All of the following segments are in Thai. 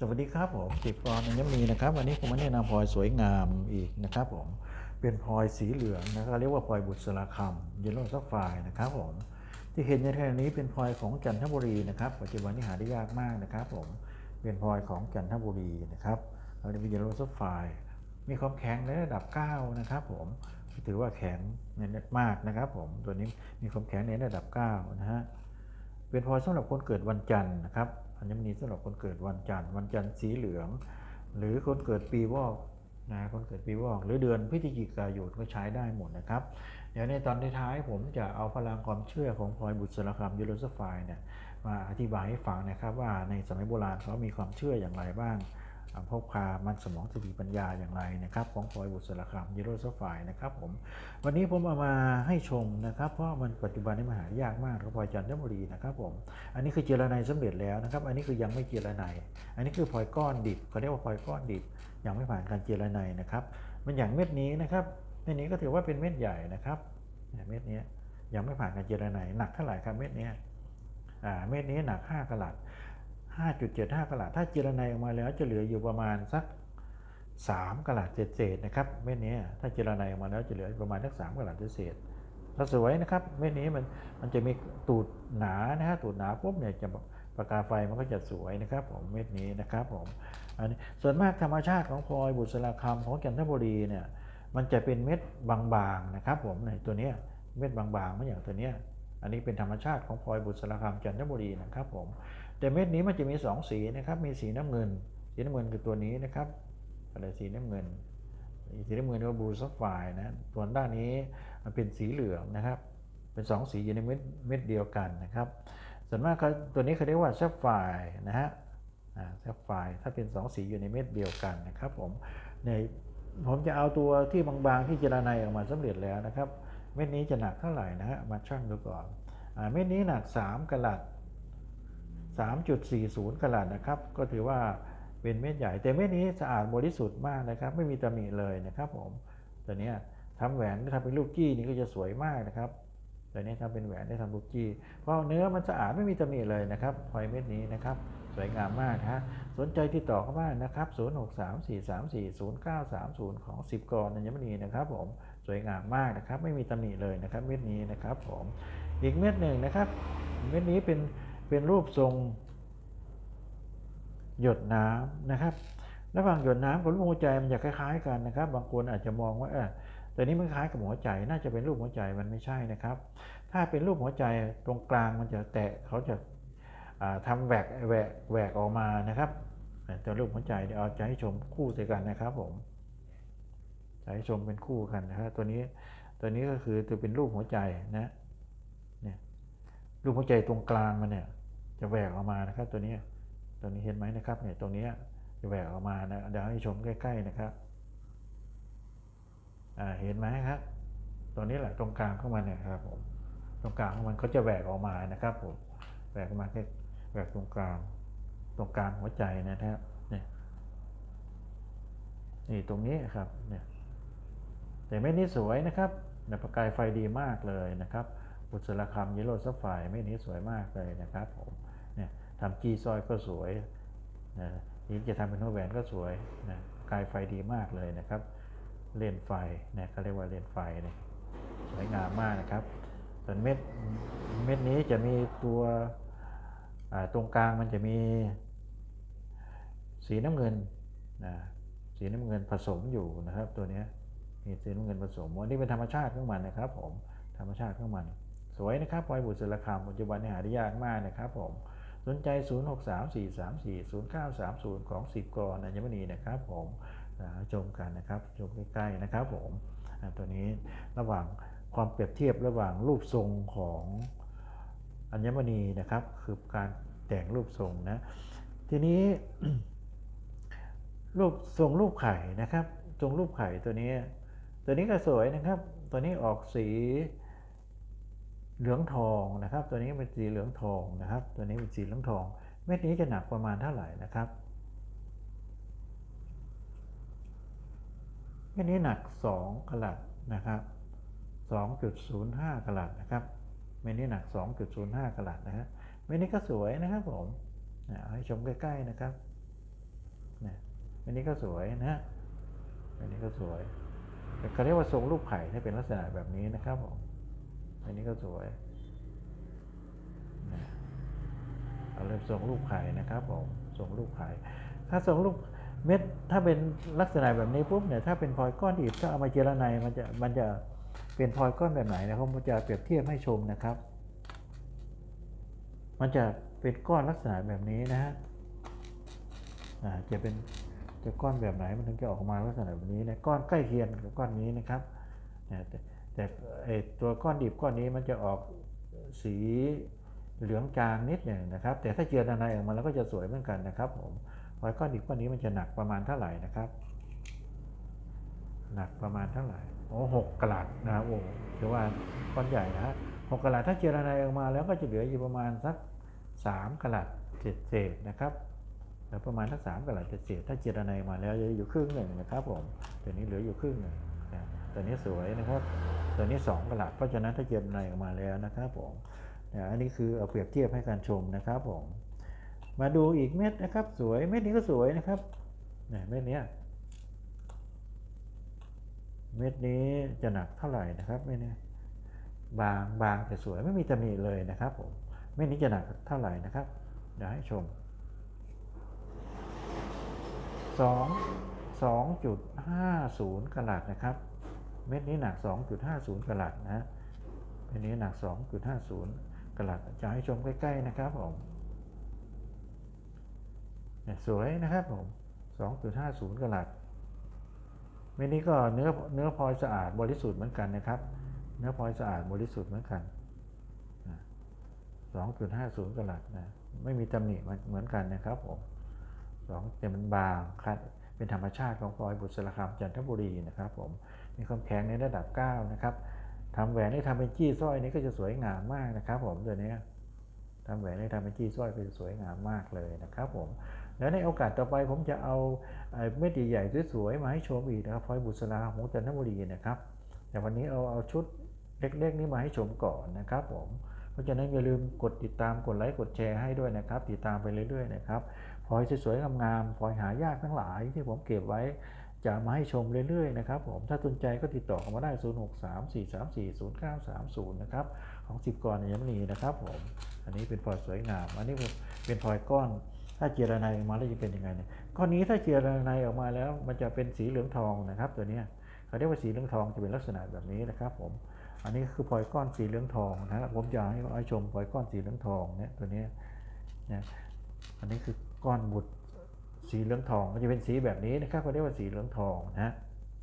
สวัสดีครับผมติดกรอัญมีนะครับ วันนี้ผมมาแนะนำพลอยสวยงามอีกนะครับผมเป็นพลอยสีเหลืองนะครับเรียกว่าพลอยบุษราคำเยลโล่ซัฟไฟนะครับผมที่เห็นในแท่นี้เป็นพลอยของจันทบุรีนะครับปัจจุบันนี้หาได้ยากมากนะครับผมเป็นพลอยของจันทบุรีนะครับเราเรียกว่าเยลโล่ซัฟไฟมีความแข็งในระดับ 9 นะครับผมถือว่าแข็งในมากนะครับผมตัวนี้มีความแข็งในระดับ 9 นะฮะเป็นพลอยสำหรับคนเกิดวันจันทร์นะครับ อัญมณีสำหรับคนเกิดวันจันทร์วันจันทร์สีเหลือง หรือคนเกิดปีวอกนะคนเกิดปีวอก หรือเดือนพฤศจิกายนก็ใช้ได้หมดนะครับ เดี๋ยวในตอนท้ายผมจะเอาพลังความเชื่อของพลอยบุตรคำยูโรสไฟเนี่ยมาอธิบายให้ฟังนะครับว่าในสมัยโบราณเขามีความเชื่ออย่างไรบ้าง อ่าพกพามันสมองสติปัญญาอย่างไรนะครับของพลอยบุษรคำยูโรสไฟนะครับผมวันนี้ผมเอามาให้ชมนะครับ เพราะมันปัจจุบันนี้มันหายากมากครับพลอยจันทบุรีนะครับผมอันนี้คือเจรไนสำเร็จแล้วนะครับ อันนี้คือยังไม่เจรไนอันนี้คือพลอยก้อนดิบเขาเรียกว่าพลอยก้อนดิบยังไม่ผ่านการเจรไนนะครับ มันอย่างเม็ดนี้นะครับเม็ดนี้ก็ถือว่าเป็นเม็ดใหญ่นะครับเม็ดนี้ยังไม่ผ่านการเจรไนหนักเท่าไหร่ครับเม็ดนี้อ่าเม็ดนี้หนัก 5กะลัด 5.75กะลัดถ้าเจรไนออกมาแล้วจะเหลืออยู่ประมาณสัก 3กะลัดเศษนะครับเม็ดนี้ถ้าเจรไนออกมาแล้วจะเหลือประมาณสัก3กะลัดเศษถ้าสวยนะครับเม็ดนี้มันมันจะมีตูดหนานะฮะตูดหนาปุ๊บเนี่ยจะประกาไฟมันก็จะสวยนะครับผมเม็ดนี้นะครับผมอันนี้ส่วนมากธรรมชาติของพลอยบุษราคำของจันทบุรีเนี่ยมันจะเป็นเม็ดบางๆนะครับผมในตัวเนี้ยเม็ดบางๆไม่อย่างตัวเนี้ยอันนี้เป็นธรรมชาติของพลอยบุษราคำจันทบุรีนะครับผม แต่เม็ดนี้มันจะมีสองสีนะครับ มีสีน้ำเงิน สีน้ำเงินคือตัวนี้นะครับอะไรสีน้ำเงิน สีน้ำเงินเรียก็บลูซัฟไฟนะส่วนด้านนี้มันเป็นสีเหลืองนะครับ เป็นสองสีอยู่ในเม็ดเม็ดเดียวกันนะครับ ส่วนมากเขาตัวนี้เขาเรียกว่าซัฟไฟนะฮะซัฟไฟถ้าเป็นสองสีอยู่ในเม็ดเดียวกันนะครับผมในผมจะเอาตัวที่บางๆที่เจรไนออกมาสำเร็จแล้วนะครับ เม็ดนี้จะหนักเท่าไหร่นะฮะมาชั่งดูก่อนอเม็ดนี้หนัก 3กะลัด 3.40กะลัดนะครับ ก็ถือว่าเป็นเม็ดใหญ่ แต่เม็ดนี้สะอาดบริสุทธิ์มากนะครับ ไม่มีตำหนิเลยนะครับผมตัวนี้ทำแหวนทำเป็นลูกกี้นี่ก็จะสวยมากนะครับตัวนี้ทำเป็นแหวนได้ทำลูกกี้เพราะเนื้อมันสะอาดไม่มีตำหนิเลยนะครับพลอยเม็ดนี้นะครับสวยงามมากฮะสนใจติดต่อเข้ามานะครับ 0634340930 ของ 10 กรอัญมณีนะครับผมสวยงามมากนะครับ ไม่มีตำหนิเลยนะครับเม็ดนี้นะครับผมอีกเม็ดหนึ่งนะครับ เม็ดนี้เป็น เป็นรูปทรง หยดน้ำนะครับระหว่างหยดน้ำกับรูปหัวใจมันจะคล้ายๆกันนะครับ บางคนอาจจะมองว่าเออแต่นี้มันคล้ายกับหัวใจ น่าจะเป็นรูปหัวใจมันไม่ใช่นะครับ ถ้าเป็นรูปหัวใจตรงกลางมันจะแตะเขาจะาทำแหวกแหวกแหวกออกมานะครับแต่รูปหัวใจเดี๋ยวเอาจะให้ชมคู่ด้วยกันนะครับผมจะให้ชมเป็นคู่กันนะครับตัวนี้ตัวนี้ก็คือจะเป็นรูปหัวใจนะเนี่ยรูปหัวใจตรงกลางมันเนี่ย จะแหวกออกมานะครับ ตัวนี้ตัวนี้เห็นไหมนะครับเนี่ยตรงนี้จะแหวกออกมานะเดี๋ยวให้ชมใกล้ ๆนะครับอ่าเห็นไหมครับตัวนี้แหละตรงกลางของมันเนี่ยครับผมตรงกลางของมันก็จะแหวกออกมานะครับผมแหวกออกมาแค่แหวกตรงกลาง ตรงกลางหัวใจนะครับเนี่ยนี่ตรงนี้ครับเนี่ยแต่เม็ดนี้สวยนะครับเนี่ยประกายไฟดีมากเลยนะครับบุษราคำยิโรซัฟไฟเม็ดนี้สวยมากเลยนะครับผม ทำจีซอยก็สวยนะนี่จะทำเป็นหัวแหวนก็สวยนะกายไฟดีมากเลยนะครับ เลนไฟนะเขาเรียกว่าเลนไฟเนี่ยสวยงามมากนะครับส่วนเม็ดเม็ดนี้จะมีตัวตรงกลางมันจะมีสีน้ำเงินนะสีน้ำเงินผสมอยู่นะครับตัวนี้มีสีน้ำเงินผสมอันนี้เป็นธรรมชาติของมันนะครับ ผมธรรมชาติของมัน สวยนะครับพลอยบุษราคำปัจจุบันนี้หาได้ยากมากนะครับ ผม สนใจ 0634340930 ของ 10กรอัญมณีนะครับผมชมกันนะครับชมใกล้ๆนะครับผมตัวนี้ระหว่างความเปรียบเทียบระหว่างรูปทรงของอัญมณีนะครับ คือการแต่งรูปทรงนะทีนี้รูปทรงรูปไข่นะครับ ทรงรูปไข่ตัวนี้ ตัวนี้ก็สวยนะครับ ตัวนี้ออกสี เหลืองทองนะครับ ตัวนี้เป็นสีเหลืองทองนะครับ ตัวนี้เป็นสีเหลืองทอง เม็ดนี้จะหนักประมาณเท่าไหร่นะครับเม็ดนี้หนัก 2กะลัดนะครับ 2.05กะลัดนะครับเม็ดนี้หนัก 2.05กะลัดนะฮะเม็ดนี้ก็สวยนะครับผมให้ชมใกล้ๆนะครับนะอันนี้ก็สวยนะอันนี้ก็สวยแต่เขาเรียกว่าทรงรูปไข่ถ้าเป็นลักษณะแบบนี้นะครับผม อันนี้ก็สวยนะเอาเริ่มทรงรูปไข่นะครับผมทรงรูปไข่ถ้าทรงรูปเม็ดถ้าเป็นลักษณะแบบนี้ปุ๊บเนี่ยถ้าเป็นพลอยก้อนดิบถ้าเอามาเจรไนมันจะมันจะเป็นพลอยก้อนแบบไหนนะครับผมจะเปรียบเทียบให้ชมนะครับ มันจะเป็นก้อนลักษณะแบบนี้นะฮะอ่าจะเป็นจะก้อนแบบไหนมันถึงจะออกมาลักษณะแบบนี้นะก้อนใกล้เคียงกับก้อนนี้นะครับนะ แต่ต่ไอตัวก้อนดิบก้อนนี้มันจะออกสีเหลืองจางนิดหนึ่งนะครับ แต่ถ้าเจือด้านในออกมาแล้วก็จะสวยเหมือนกันนะครับผมพอยก้อนดิบก้อนนี้มันจะหนักประมาณเท่าไหร่นะครับ หนักประมาณเท่าไหร่โอ้หกกะลัดนะครับโอ้ถือว่าก้อนใหญ่นะฮะหกกะลัดถ้าเจรไนออกมาแล้วก็จะเหลืออยู่ประมาณสักสามกะลัดเศษเศษนะครับแล้วประมาณสักสามกะลัดเศษเศษถ้าเจรไนออกมาแล้วจะอยู่ครึ่งหนึ่งนะครับผมตัวนี้เหลืออยู่ครึ่งหนึ่ง ตัวนี้สวยนะครับตัวนี้สองกะลัดเพราะฉะนั้นถ้าเจรไนออกมาแล้วนะครับผมนะอันนี้คือเอาเปรียบเทียบให้การชมนะครับผมมาดูอีกเม็ดนะครับ สวยเม็ดนี้ก็สวยนะครับเนี่ยเม็ดนี้เม็ดนี้จะหนักเท่าไหร่นะครับเม็ดนี้บางบางแต่สวยไม่มีตำหนิเลยนะครับผมเม็ดนี้จะหนักเท่าไหร่นะครับเดี๋ยวให้ชมสองสองจุดห้าศูนย์กะลัดนะครับ เม็ดนี้หนักสองจุดห้าศูนย์กะลัดนะฮะเม็ดนี้หนักสองจุดห้าศูนย์กะลัดจะให้ชมใกล้ ๆ นะครับผมสวยนะครับผมสองจุดห้าศูนย์กะลัดเม็ดนี้ก็เนื้อเนื้อพลอยสะอาดบริสุทธิ์เหมือนกันนะครับ เนื้อพลอยสะอาดบริสุทธิ์เหมือนกันสองจุดห้าศูนย์กลัดนะไม่มีตำหนิเหมือนกันนะครับผมสองแต่มันบางคัดเป็นธรรมชาติของพลอยบุษราคำจันทบุรีนะครับผม มีความแข็งในระดับ 9 นะครับทำแหวนให้ทำเป็นจี้สร้อยนี้ก็จะสวยงามมากนะครับ ผมตัวนี้ทำแหวนให้ทำเป็นจี้สร้อยก็จะสวยงามมากเลยนะครับผมแล้วในโอกาสต่อไปผมจะเอาเอ่อเม็ดใหญ่ๆสวยๆมาให้ชมอีกนะครับพลอยบุษราของจันทบุรีนะครับ แต่วันนี้เอาเอาชุดเล็กๆนี้มาให้ชมก่อนนะครับ ผมเพราะฉะนั้นอย่าลืมกดติดตามกดไลค์กดแชร์ให้ด้วยนะครับ ติดตามไปเรื่อยๆนะครับพลอยสวยๆงามๆพลอยหายากทั้งหลายที่ผมเก็บไว้ จะมาให้ชมเรื่อยๆนะครับผมถ้าสนใจก็ติดต่อเข้ามาได้ 0634340930 นะครับ ของสิบกรอัญมณีนะครับผมอันนี้เป็นพลอยสวยงาม อันนี้เป็นพลอยก้อนถ้าเจรไนออกมาแล้วจะเป็นยังไงเนี่ยก้อนนี้ถ้าเจรไนออกมาแล้วมันจะเป็นสีเหลืองทองนะครับ ตัวนี้เขาเรียกว่าสีเหลืองทองจะเป็นลักษณะแบบนี้นะครับผมอันนี้คือพลอยก้อนสีเหลืองทองนะครับผมจะให้ให้ชมพลอยก้อนสีเหลืองทองเนี่ยตัวนี้นี่ยอันนี้คือก้อนบุตร สีเหลืองทองมันจะเป็นสีแบบนี้นะครับเขาเรียกว่าสีเหลืองทองนะฮะ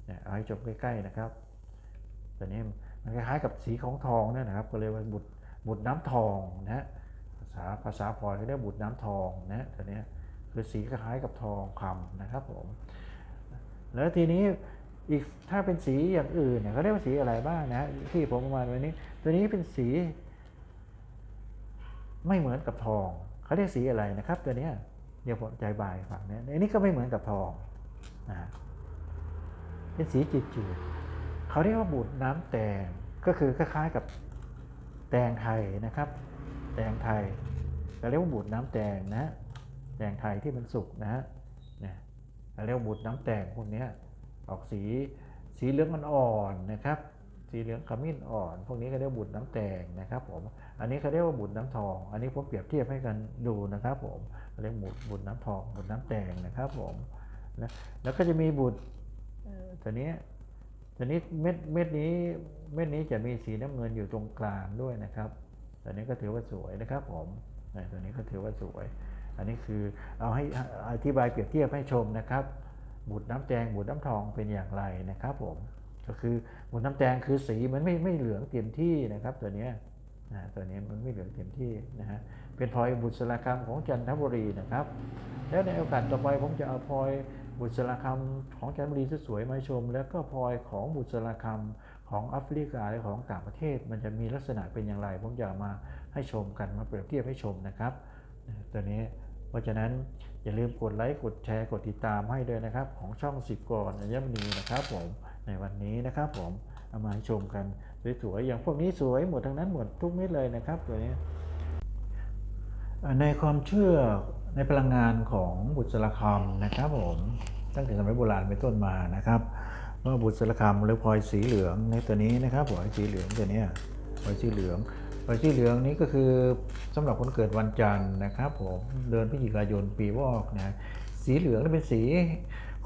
เนี่ยเอาให้ชมใกล้ๆนะครับตัวนี้มันคล้ายๆกับสีของทองเนี่ยนะครับ ก็เรียกว่าบุตรบุตรน้ำทองนะฮะภาษาภาษาพลอยเขาเรียกบุตรน้ำทองนะตัวนี้คือสีคล้ายกับทองคำนะครับผมแล้วทีนี้อีกถ้าเป็นสีอย่างอื่นเนี่ยเขาเรียกว่าสีอะไรบ้างนะที่ผมประมาณวันนี้ ตัวนี้เป็นสี ไม่เหมือนกับทองเขาเรียกสีอะไรนะครับ ตัวเนี้ย เดี๋ยวผมใจบายฝั่งนี้อันนี้ก็ไม่เหมือนกับทองนะเป็นสีจืดๆเขาเรียกว่าบุตรน้ำแตงก็คือคล้ายๆกับแตงไทยนะครับ แตงไทยเราเรียกว่าบุตรน้ำแตงนะแตงไทยที่มันสุกนะฮะเนี่ยเราเรียกว่าบุตรน้ำแตงพวกนี้ออกสีสีเหลืองมันอ่อนนะครับ สีเหลืองขมิ้นอ่อน พวกนี้ก็เรียกบุตรน้ำแตงนะครับผมอันนี้เขาเรียกว่าบุตรน้ำทอง อันนี้ผมเปรียบเทียบให้กันดูนะครับผมเรียกบุตรบุตรน้ำทองบุตรน้ำแตงนะครับผมนะแล้วก็จะมีบุตรตัวนี้ตัวนี้เม็ดเม็ดนี้เม็ดนี้จะมีสีน้ำเงินอยู่ตรงกลางด้วยนะครับตัวนี้ก็ถือว่าสวยนะครับผมตัวนี้ก็ถือว่าสวย อันนี้คือเอาให้อธิบายเปรียบเทียบให้ชมนะครับบุตรน้ำแดงบุตรน้ำทองเป็นอย่างไรนะครับผม ก็คือบุตรน้ำแดงคือสีมันไม่ไม่เหลืองเต็มที่นะครับตัวนี้นะตัวนี้มันไม่เหลืองเต็มที่นะฮะเป็นพลอยบุษรสาคำของจันทบุรีนะครับ แล้วในโอกาสต่อไปผมจะเอาพลอยบุษรสาคำของจันทบุรีสวยๆมาชม แล้วก็พลอยของบุษรสาคำของแอฟริกาและของต่างประเทศ มันจะมีลักษณะเป็นอย่างไรผมจะมาให้ชมกันมาเปรียบเทียบให้ชมนะครับตัวนี้เพราะฉะนั้นอย่าลืมกดไลค์กดแชร์กดติดตามให้ด้วยนะครับ ของช่องสิบกรอัญมณีนะครับผม ในวันนี้นะครับผมเอามาให้ชมกันสวยๆอย่างพวกนี้สวยหมดทั้งนั้นหมดทุกเม็ดเลยนะครับตัวนี้ ในความเชื่อในพลังงานของบุษราคำนะครับผมตั้งแต่สมัยโบราณเป็นต้นมานะครับว่าบุษราคำหรือพลอยสีเหลืองในตัวนี้นะครับพลอยสีเหลืองตัวเนี้ยพลอยสีเหลืองพลอยสีเหลืองนี้ก็คือสำหรับคนเกิดวันจันทร์นะครับผมเดือนพฤศจิกายนปีวอกนะสีเหลืองเป็นสี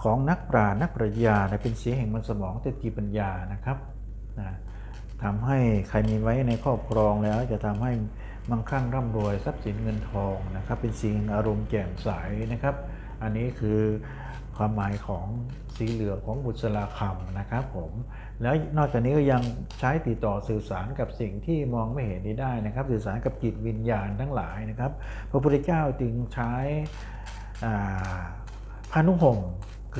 ของนักปราชญ์นักปรัชญานะเป็นเสียแห่งมันสมองเตจีปัญญานะครับนะทำให้ใครมีไว้ในครอบครองแล้วจะทำให้มั่งคั่งร่ำรวยทรัพย์สินเงินทองนะครับเป็นสิ่งอารมณ์แจ่มใสนะครับ อันนี้คือความหมายของสีเหลืองของบุษราคำนะครับผมแล้วนอกจากนี้ก็ยังใช้ติดต่อสื่อสารกับสิ่งที่มองไม่เห็นนี้ได้นะครับ สื่อสารกับจิตวิญญาณทั้งหลายนะครับ พระพุทธเจ้าจึงใช้พานุหงส์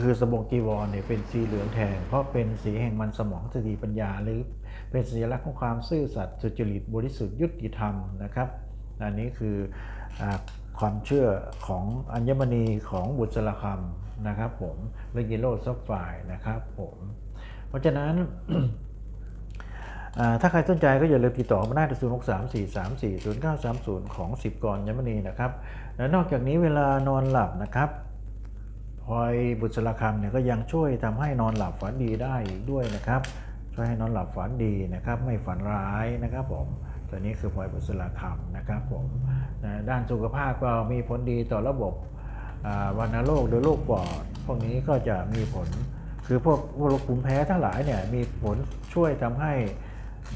คือสบงจีวรเนี่ยเป็นสีเหลืองแทน เพราะเป็นสีแห่งมันสมองสติปัญญา หรือเป็นสัญลักษณ์ของความซื่อสัตย์สุจริตบริสุทธิ์ยุติธรรมนะครับอันนี้คืออความเชื่อของอัญมณีของบุษราคำนะครับผมและเยลโล่ซับไฟนะครับผมเพราะฉะนั้นถ้าใครสนใจก็อย่าลืมติดต่อมาได้ที่0 6 3 4 3 4 0 9 3 0 ของ 10 กรยมณีนะครับ และนอกจากนี้เวลานอนหลับนะครับ พลอยบุษราคำเนี่ยก็ยังช่วยทำให้นอนหลับฝันดีได้อีกด้วยนะครับ ช่วยให้นอนหลับฝันดีนะครับ ไม่ฝันร้ายนะครับผมตัวนี้คือพลอยบุษราคำนะครับผมนะด้านสุขภาพก็มีผลดีต่อระบบวัณโรคหรือโรคปอดพวกนี้ก็จะมีผลคือพวกโรคภูมิแพ้ทั้งหลายเนี่ยมีผลช่วยทำให้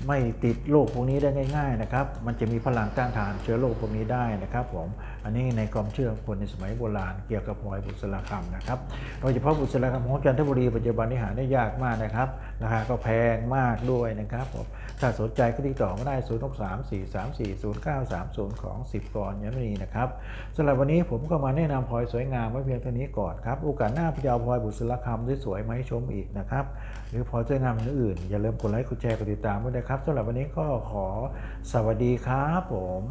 ไม่ติดโรคพวกนี้ได้ง่าย ๆนะครับ มันจะมีพลังต้านทานเชื้อโรคพวกนี้ได้นะครับผม อันนี้ในความเชื่อของคนในสมัยโบราณเกี่ยวกับพลอยบุษราคำนะครับ โดยเฉพาะบุษราคำของจันทบุรีปัจจุบันนี้หาได้ยากมากนะครับ ราคาก็แพงมากด้วยนะครับผมถ้าสนใจก็ติดต่อมาได้ 0 6 3 4 3 4 0 9 3 0 ของ 10กรยมณีนะครับสำหรับวันนี้ผมก็มาแนะนำพลอยสวยงามไว้เพียงเท่านี้ก่อนครับ โอกาสหน้าพี่จะเอาพลอยบุษราคำสวยๆมาให้ชมอีกนะครับ หรือพลอยสวยงามอื่นๆอย่าลืมกดไลค์กดแชร์กดติดตามด้วยนะครับสำหรับวันนี้ก็ขอสวัสดีครับผม